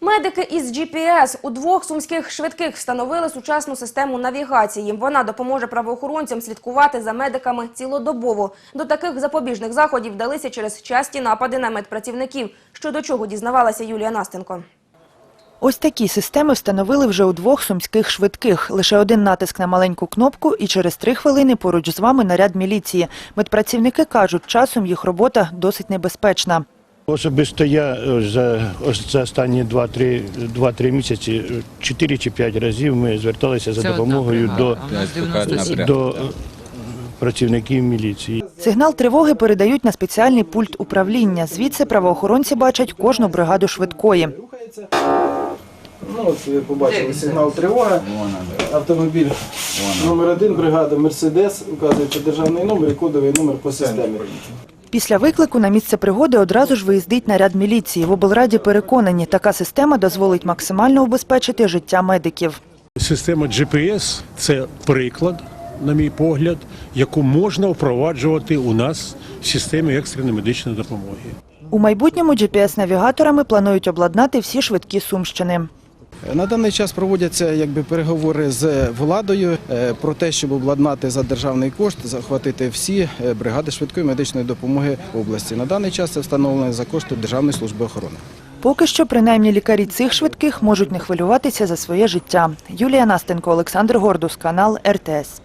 Медики із GPS у двох сумських швидких встановили сучасну систему навігації. Вона допоможе правоохоронцям слідкувати за медиками цілодобово. До таких запобіжних заходів вдалися через часті напади на медпрацівників. Що до чого дізнавалася Юлія Настенко. Ось такі системи встановили вже у двох сумських швидких. Лише один натиск на маленьку кнопку і через три хвилини поруч з вами наряд міліції. Медпрацівники кажуть, часом їх робота досить небезпечна. Особисто я е, за, за останні 2-3 2-3 місяці 4 чи 5 разів ми зверталися за Це допомогою до, бригада, а у нас 90 до е, працівників міліції. Сигнал тривоги передають на спеціальний пульт управління. Звідси правоохоронці бачать кожну бригаду швидкої. Ну, от ви побачили сигнал тривоги. Автомобіль номер один бригада Мерседес, указується державний номер і кодовий номер по системі. Після виклику на місце пригоди одразу ж виїздить наряд міліції. В облраді переконані, така система дозволить максимально убезпечити життя медиків. Система GPS – це приклад, на мій погляд, яку можна впроваджувати у нас в системі екстреної медичної допомоги. У майбутньому GPS-навігаторами планують обладнати всі швидкі Сумщини. На даний час проводяться якби переговори з владою е, про те, щоб обладнати за державний кошт, захватити всі е, бригади швидкої медичної допомоги області. На даний час це встановлено за кошти Державної служби охорони. Поки що, принаймні, лікарі цих швидких можуть не хвилюватися за своє життя. Юлія Настенко, Олександр Гордус, канал РТС.